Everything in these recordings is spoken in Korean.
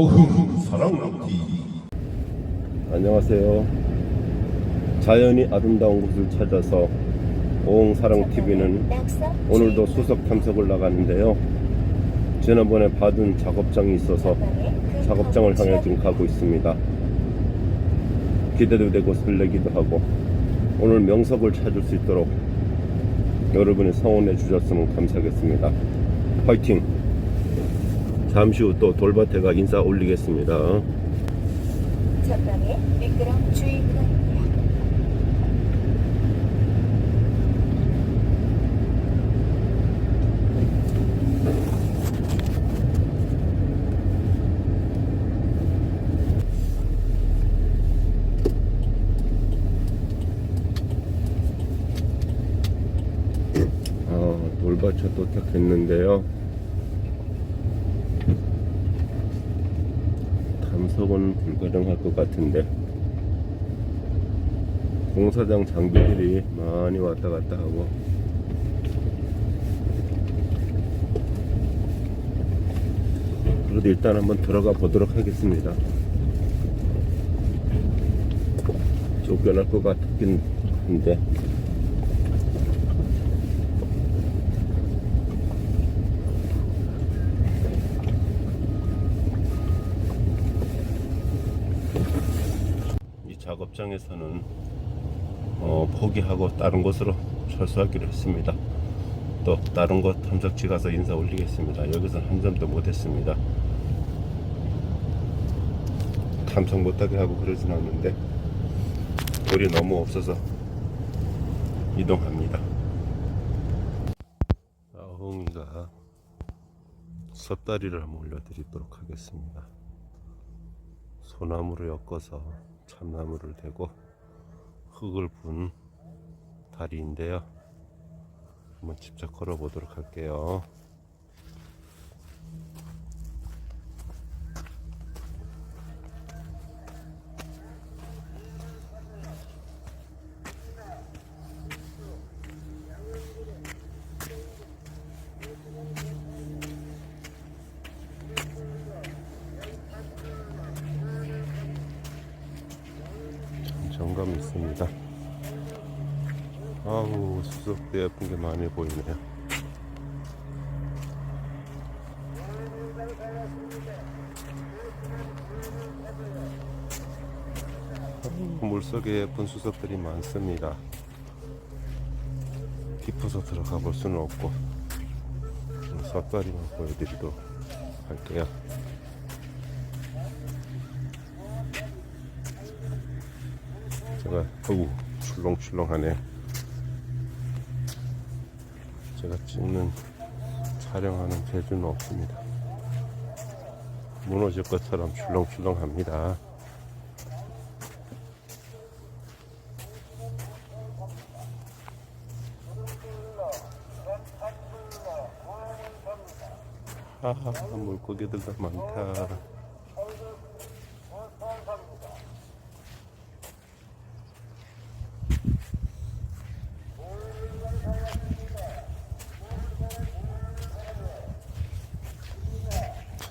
어흥 사랑나무티 안녕하세요. 자연이 아름다운 곳을 찾아서 오홍사랑TV는 오늘도 수석 탐색을 나가는데요. 지난번에 받은 작업장이 있어서 작업장을 향해 지금 가고 있습니다. 기대도 되고 설레기도 하고 오늘 명석을 찾을 수 있도록 여러분이 성원해 주셨으면 감사하겠습니다. 화이팅! 잠시 후 또 돌밭에가 인사 올리겠습니다. 전방에 미끄럼 주의 구간입니다. 아, 돌밭에 도착했는데요. 탐석은 불가능할 것 같은데. 공사장 장비들이 많이 왔다 갔다 하고. 그래도 일단 한번 들어가 보도록 하겠습니다. 쫓겨날 것 같긴 한데 이 작업장에서는 어, 포기하고 다른 곳으로 철수하기로 했습니다. 또 다른 곳 탐색지 가서 인사 올리겠습니다. 여기서는 한 점도 못했습니다. 탐색 못하게 하고 그러진 않는데 돌이 너무 없어서 이동합니다. 아홍이가 섭다리를 한번 올려드리도록 하겠습니다. 소나무를 엮어서 참나무를 대고 흙을 분 다리인데요. 한번 직접 걸어 보도록 할게요. 있습니다. 아우 수석도 예쁜 게 많이 보이네요. 물속에 예쁜 수석들이 많습니다. 깊어서 들어가 볼 수는 없고 삿다리만 보여드리도록 할게요. 제가 어우 출렁출렁하네. 제가 찍는 촬영하는 재주는 없습니다. 무너질 것처럼 출렁출렁합니다. 하하 물고기들 도 많다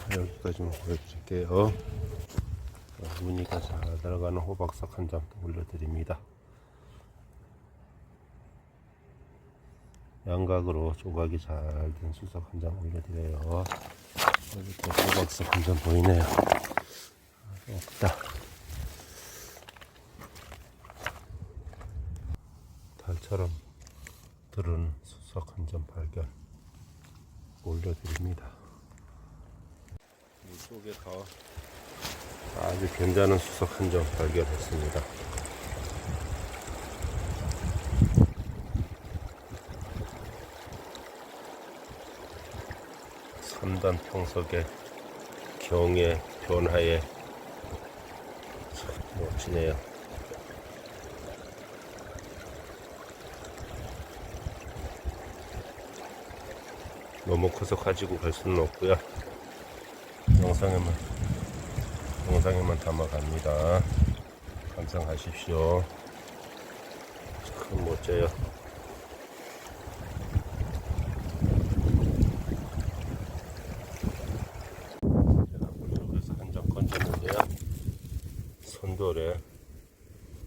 자, 여기까지만 보여 드릴게요. 자, 무늬가 잘 들어가는 호박석 한 장 올려드립니다. 양각으로 조각이 잘 된 수석 한 장 올려드려요. 여기 또 호박석 한 장 보이네요. 아, 없다. 달처럼 들은 수석 한 점 발견 올려드립니다. 이쪽에 가 아주 괜찮은 수석 한 점 발견했습니다. 삼단 평석의 경의 변화에 참 멋지네요. 너무 커서 가지고 갈 수는 없고요. 영상에만 영상에만 담아갑니다. 감상하십시오. 참 멋져요. 제가 물속에서 한점 돌에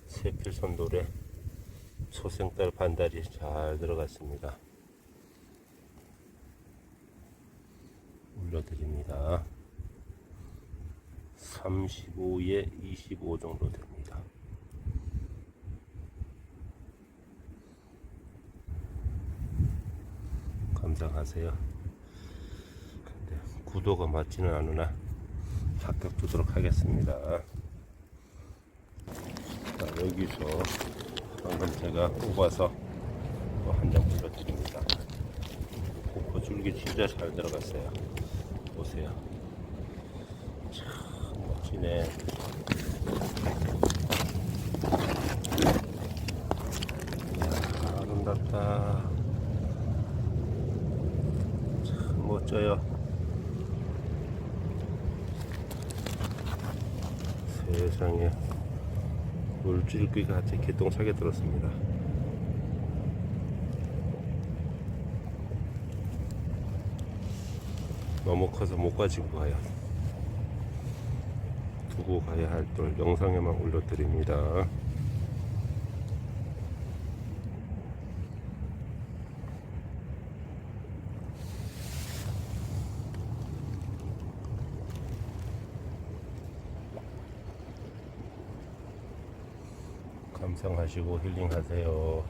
세필선 돌에 소생딸 반달이 잘 들어갔습니다. 올려드립니다. 35에 25 정도 됩니다. 감상하세요. 근데 구도가 맞지는 않으나 합격 두도록 하겠습니다. 자, 여기서 방금 제가 뽑아서 또한장 불러드립니다. 코코 줄기 진짜 잘 들어갔어요. 보세요. 참 멋지네. 이야, 아름답다. 참 멋져요. 세상에 물줄기가 같이 개똥차게 들었습니다. 너무 커서 못 가지고 가요. 두고 가야 할 돌 영상에만 올려드립니다. 감상하시고 힐링하세요.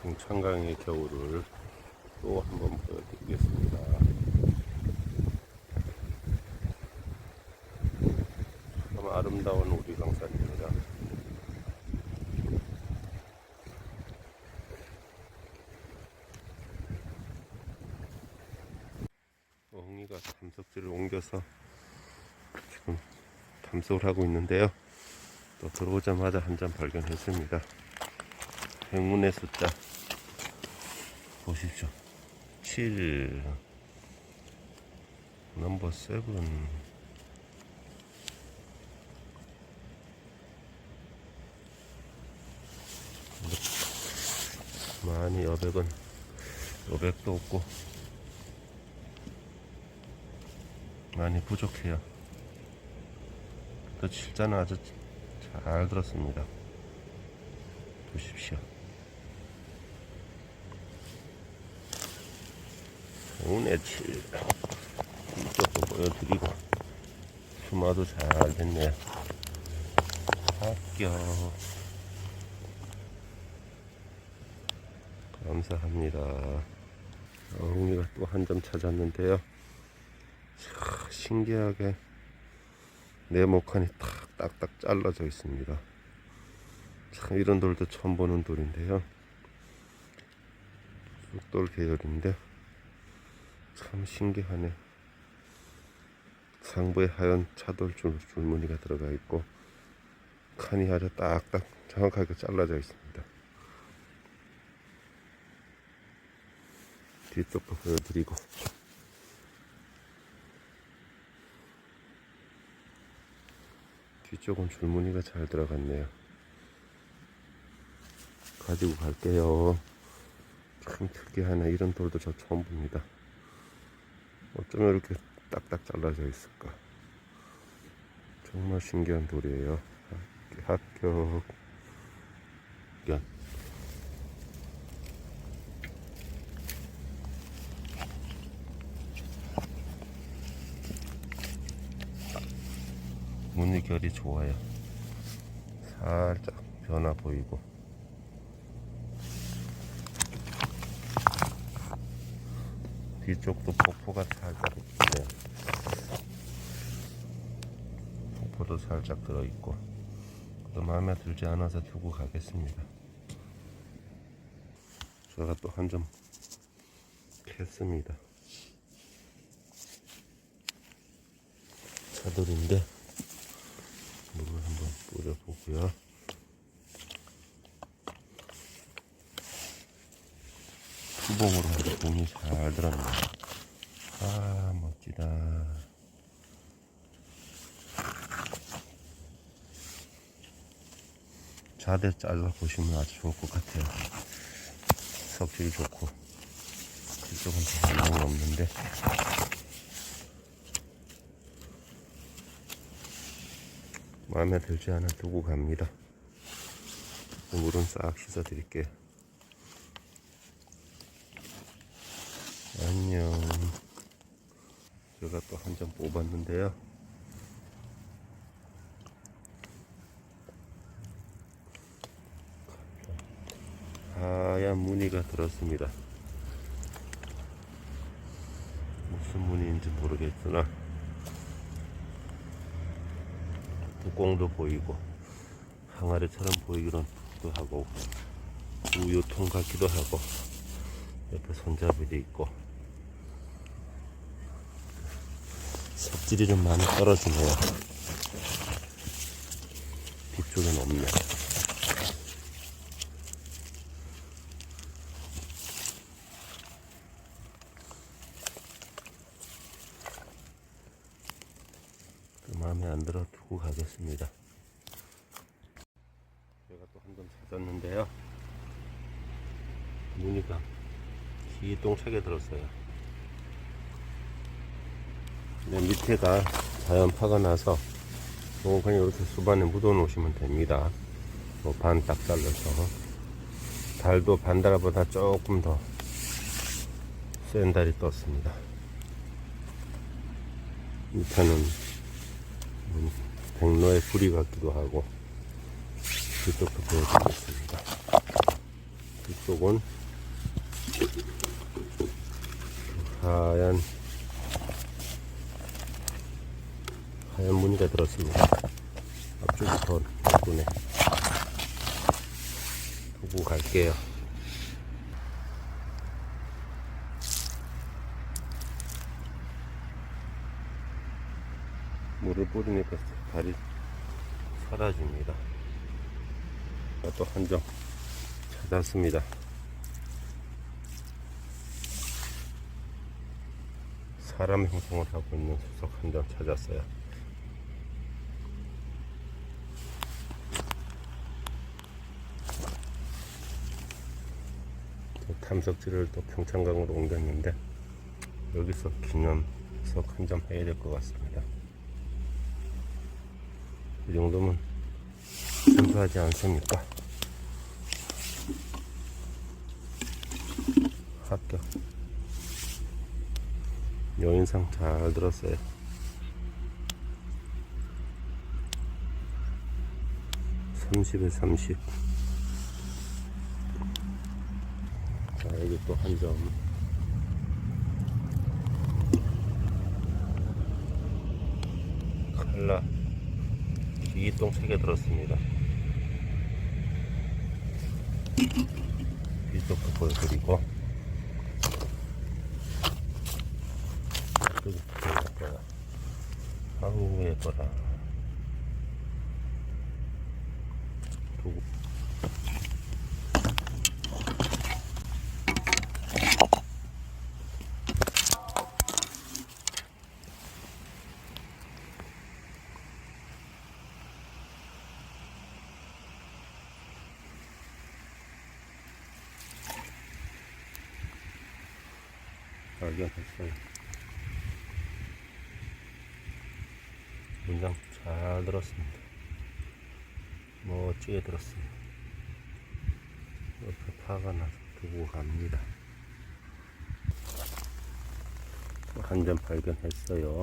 중창강의 겨울을 또 한번 보여드리겠습니다. 참 아름다운 우리 강산입니다. 엉이가 담석질을 옮겨서 지금 담석을 하고 있는데요. 또 들어오자마자 한점 발견했습니다. 행운의 숫자 보십시오. 7 넘버 7 많이 여백은 여백도 없고 많이 부족해요. 또 칠자는 아주 잘 들었습니다. 보십시오. 오늘 칠 이쪽도 보여드리고 수마도 잘 됐네요. 합격. 감사합니다. 어흥이가 또 한 점 찾았는데요. 참 신기하게 네모칸이 탁 딱딱 잘라져 있습니다. 참 이런 돌도 처음 보는 돌인데요. 쑥돌 계열인데 참 신기하네. 상부에 하얀 차돌 줄, 줄무늬가 들어가 있고 칸이 아주 딱딱 정확하게 잘라져 있습니다. 뒤쪽도 보여드리고 뒤쪽은 줄무늬가 잘 들어갔네요. 가지고 갈게요. 참 특이하네. 이런 돌도 저 처음 봅니다. 어쩌면 이렇게 딱딱 잘라져 있을까. 정말 신기한 돌이에요. 합- 합격. 무늬 결이 좋아요. 살짝 변화 보이고. 뒤쪽도 폭포가 살짝 있네요. 폭포도 살짝 들어있고. 또 마음에 들지 않아서 두고 가겠습니다. 제가 또 한 점 캤습니다. 차돌인데 뿌려보고요. 수봉으로 아주 공이 잘 들었네. 아, 멋지다. 자대 잘라 보시면 아주 좋을 것 같아요. 석질 좋고, 이쪽은 더 반응이 없는데, 마음에 들지 않아 두고 갑니다. 물은 싹 씻어 드릴게요. 안녕. 제가 또 한 점 뽑았는데요. 하얀 무늬가 들었습니다. 무슨 무늬인지 모르겠으나 뚜껑도 보이고 항아리처럼 보이기도 하고 우유통 같기도 하고 옆에 손잡이도 있고 삽질이 좀 많이 떨어지네요. 뒤쪽엔 없네 그 마음에 안 들어 두고 가겠습니다. 제가 또 한 점 찾았는데요. 무늬가 기똥차게 들었어요. 근데 밑에가 자연 파가 나서 요거 그냥 이렇게 수반에 묻어 놓으시면 됩니다. 뭐반딱 잘라서. 달도 반달보다 조금 더 센 달이 떴습니다. 밑에는 음, 백로의 뿌리 같기도 하고 이쪽도 보여드리겠습니다 이쪽은 하얀 하얀 무늬가 들었습니다. 더 예쁘네. 두고 갈게요. 물을 뿌리니까 달이 사라집니다. 또 한점 찾았습니다. 사람 형성을 하고 있는 수석 한 점 찾았어요. 또 탐석지를 또 평창강으로 옮겼는데 여기서 기념석 한 점 해야 될 것 같습니다. 이 정도면 순수하지 않습니까? 합격. 여인상 잘 들었어요. 삼십에 삼십. 자, 여기 또 한 점. 칼라 기똥 세개 들었습니다. 뒤쪽도 보여드리고. 여기. 아우 예뻐라. 두고. 발견했어요. 문장 잘 들었습니다. 멋지게 들었습니다. 옆에 파가 나서 두고 갑니다. 한 점 발견했어요.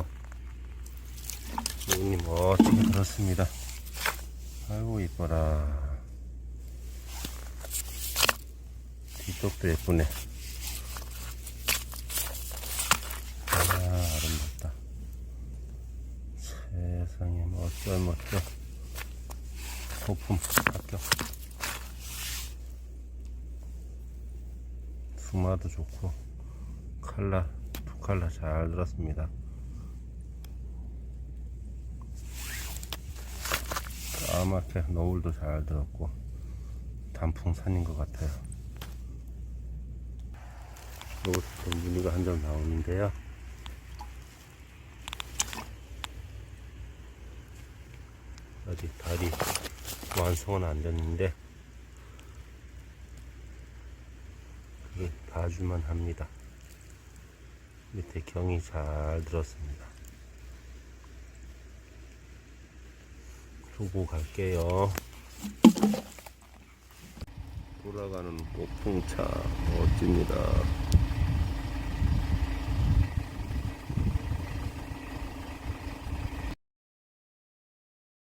눈이 멋지게 들었습니다. 아이고 이뻐라. 뒤쪽도 예쁘네. 아 아름답다. 멋져 멋져 소품 합격 수마도 좋고 칼라 두 칼라 잘 들었습니다. 까맣게 노을도 잘 들었고 단풍산인 것 같아요. 이것도 무늬가 한 점 나오는데요 아직 달이 완성은 안 됐는데 그게 봐줄만 합니다. 밑에 경이 잘 들었습니다. 두고 갈게요. 돌아가는 폭풍차 멋집니다.